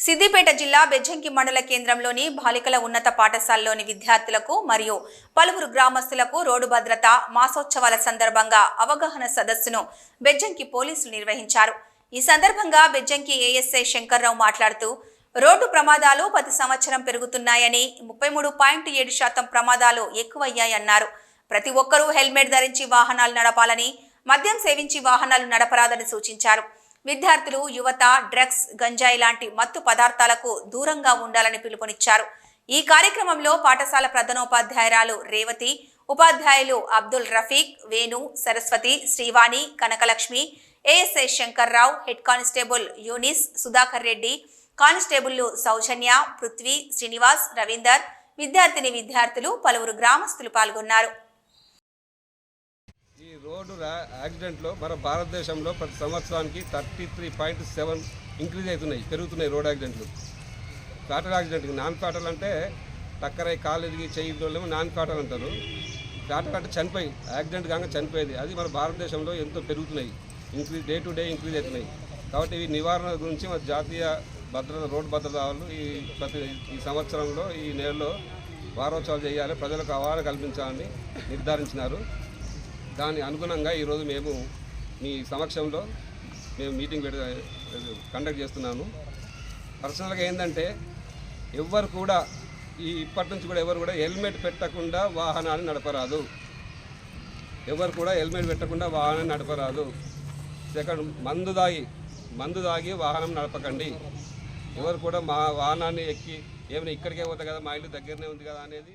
సిద్దిపేట జిల్లా బెజ్జంకి మండల కేంద్రంలోని బాలికల ఉన్నత పాఠశాలలోని విద్యార్థులకు మరియు పలువురు గ్రామస్తులకు రోడ్డు భద్రత మాసోత్సవాల సందర్భంగా అవగాహన సదస్సును బెజ్జంకి పోలీసులు నిర్వహించారు. ఈ సందర్భంగా బెజ్జంకి ఏఎస్ఐ శంకర్రావు మాట్లాడుతూ రోడ్డు ప్రమాదాలు ప్రతి సంవత్సరం పెరుగుతున్నాయని ముప్పై మూడు పాయింట్ ఏడు శాతం ప్రమాదాలు ఎక్కువయ్యాయన్నారు ప్రతి ఒక్కరూ హెల్మెట్ ధరించి వాహనాలు నడపాలని మద్యం సేవించి వాహనాలు నడపరాదని సూచించారు. విద్యార్థులు యువత డ్రగ్స్ గంజాయి లాంటి మత్తు పదార్థాలకు దూరంగా ఉండాలని పిలుపునిచ్చారు. ఈ కార్యక్రమంలో పాఠశాల ప్రధానోపాధ్యాయురాలు రేవతి ఉపాధ్యాయులు Abdul Rafiq Venu Saraswathi Srivani Kanakalakshmi ASI Shankar Rao head constable Younis Sudhakar Reddy కానిస్టేబుల్లు Soujanya Prithvi Srinivas Ravinder విద్యార్థిని విద్యార్థులు పలువురు గ్రామస్తులు పాల్గొన్నారు. ఈ రోడ్డు యాక్సిడెంట్లో మన భారతదేశంలో ప్రతి సంవత్సరానికి thirty three point seven increase అవుతున్నాయి పెరుగుతున్నాయి రోడ్ యాక్సిడెంట్లు. ఫ్యాటల్ యాక్సిడెంట్కి నాన్ ఫ్యాటల్ అంటే టక్కరై కాలు ఎదిగి చేయి వాళ్ళేమో నాన్ ఫ్యాటల్ అంటారు. ఫ్యాటల్ అంటే చనిపోయి యాక్సిడెంట్ కాక చనిపోయేది. అది మన భారతదేశంలో ఎంతో పెరుగుతున్నాయి increase day to day increase అవుతున్నాయి. కాబట్టి ఈ నివారణ గురించి మన జాతీయ భద్రత రోడ్డు భద్రత వాళ్ళు ఈ ప్రతి ఈ సంవత్సరంలో ఈ నెలలో వారోత్సవాలు చేయాలి. ప్రజలకు అవగాహన కల్పించాలని నిర్ధారించినారు. దాని అనుగుణంగా ఈరోజు మేము మీ సమక్షంలో మేము మీటింగ్ పెడ కండక్ట్ చేస్తున్నాను. పర్సనల్గా ఏంటంటే ఎవ్వరు కూడా ఈ ఇప్పటి నుంచి కూడా ఎవరు కూడా హెల్మెట్ పెట్టకుండా వాహనాన్ని నడపరాదు. ఎవరు కూడా హెల్మెట్ పెట్టకుండా వాహనాన్ని నడపరాదు. సెకండ్ మందు దాగి మందు దాగి వాహనం నడపకండి. ఎవరు కూడా మా వాహనాన్ని ఎక్కి ఏమైనా ఇక్కడికే పోతా కదా మా ఇల్లు దగ్గరనే ఉంది కదా అనేది